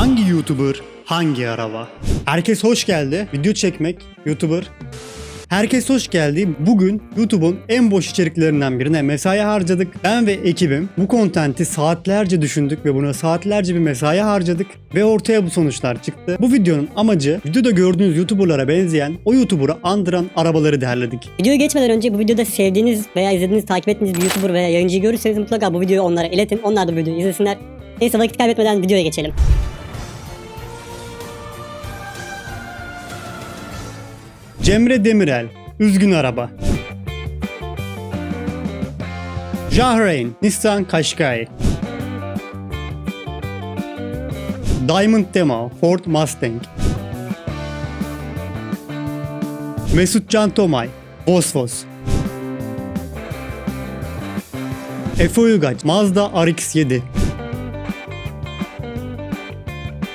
Hangi YouTuber hangi araba? Herkes hoş geldi. Video çekmek YouTuber. Herkes hoş geldi. Bugün YouTube'un en boş içeriklerinden birine mesai harcadık. Ben ve ekibim bu kontenti saatlerce düşündük ve buna saatlerce bir mesai harcadık ve ortaya bu sonuçlar çıktı. Bu videonun amacı videoda gördüğünüz YouTuber'lara benzeyen o YouTuber'ı andıran arabaları derledik. Videoya geçmeden önce bu videoda sevdiğiniz veya izlediğiniz, takip ettiğiniz bir YouTuber veya yayıncıyı görürseniz mutlaka bu videoyu onlara iletin. Onlar da bu videoyu izlesinler. Neyse vakit kaybetmeden videoya geçelim. Cemre Demirel, Üzgün Araba. Jahreyn, Nissan Qashqai. Diamond Demo, Ford Mustang. Mesut Can Tomay, Vosvos. Efe Uygaç, Mazda RX-7.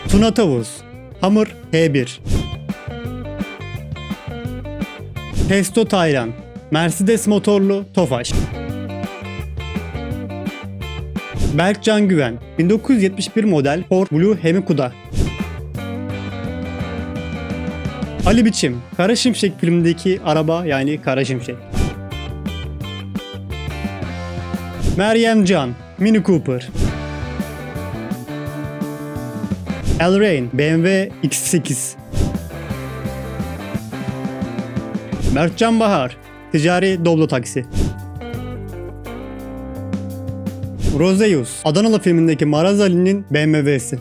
Tuna Tavus, Hammer H1. Testo Taylan, Mercedes motorlu Tofaş. Berkcan Güven, 1971 model Ford Blue Hemikuda. Ali Biçim, Kara Şimşek filmindeki araba yani Kara Şimşek. Meryem Can, Mini Cooper. Elrain, BMW X8. Mertcan Bahar, ticari Doblo taksi. Roseus, Adanalı filmindeki Maraz Ali'nin BMW'si.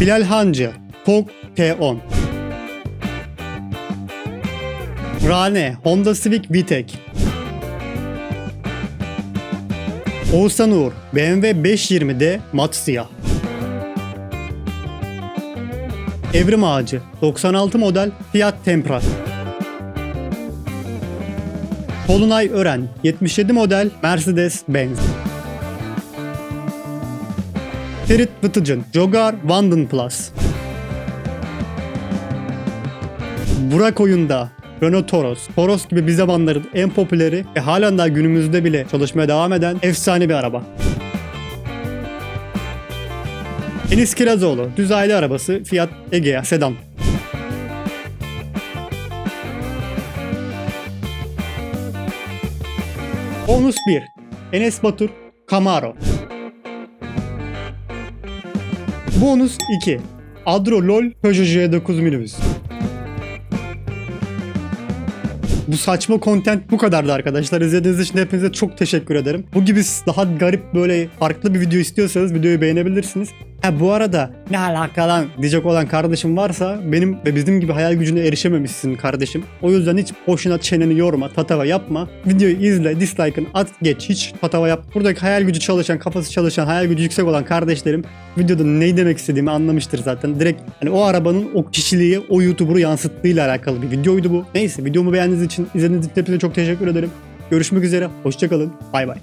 Bilal Hancı, TOG T10. Rane, Honda Civic VTEC. Oğuzhan Uğur, BMW 520'de mat siyah. Evrim Ağacı 96 model Fiat Tempra. Tolunay Ören 77 model Mercedes Benz. Ferit Vıtıcın Jogar Vanden Plus. Burak Oyunda Renault Toros. Toros gibi bir zamanların en popüleri ve halen daha günümüzde bile çalışmaya devam eden efsane bir araba. Enis Kirazoğlu, düz aile arabası Fiat Egea sedan. Bonus 1. Enes Batur, Camaro. Bonus 2. Adro LOL Peugeot J9 minibüs. Bu saçma content bu kadardı arkadaşlar. İzlediğiniz için hepinize çok teşekkür ederim. Bu gibi daha garip böyle farklı bir video istiyorsanız videoyu beğenebilirsiniz. Ha bu arada ne alaka lan diyecek olan kardeşim varsa benim ve bizim gibi hayal gücüne erişememişsin kardeşim. O yüzden hiç boşuna çeneni yorma, tatava yapma. Videoyu izle, dislike'ını at geç. Hiç tatava yap. Buradaki hayal gücü çalışan, kafası çalışan, hayal gücü yüksek olan kardeşlerim videoda ne demek istediğimi anlamıştır zaten. Direkt hani o arabanın o kişiliği, o YouTuber'ı yansıttığıyla alakalı bir videoydu bu. Neyse videomu beğendiğiniz için, izlediğiniz için hepinize çok teşekkür ederim. Görüşmek üzere, hoşçakalın, bay bay.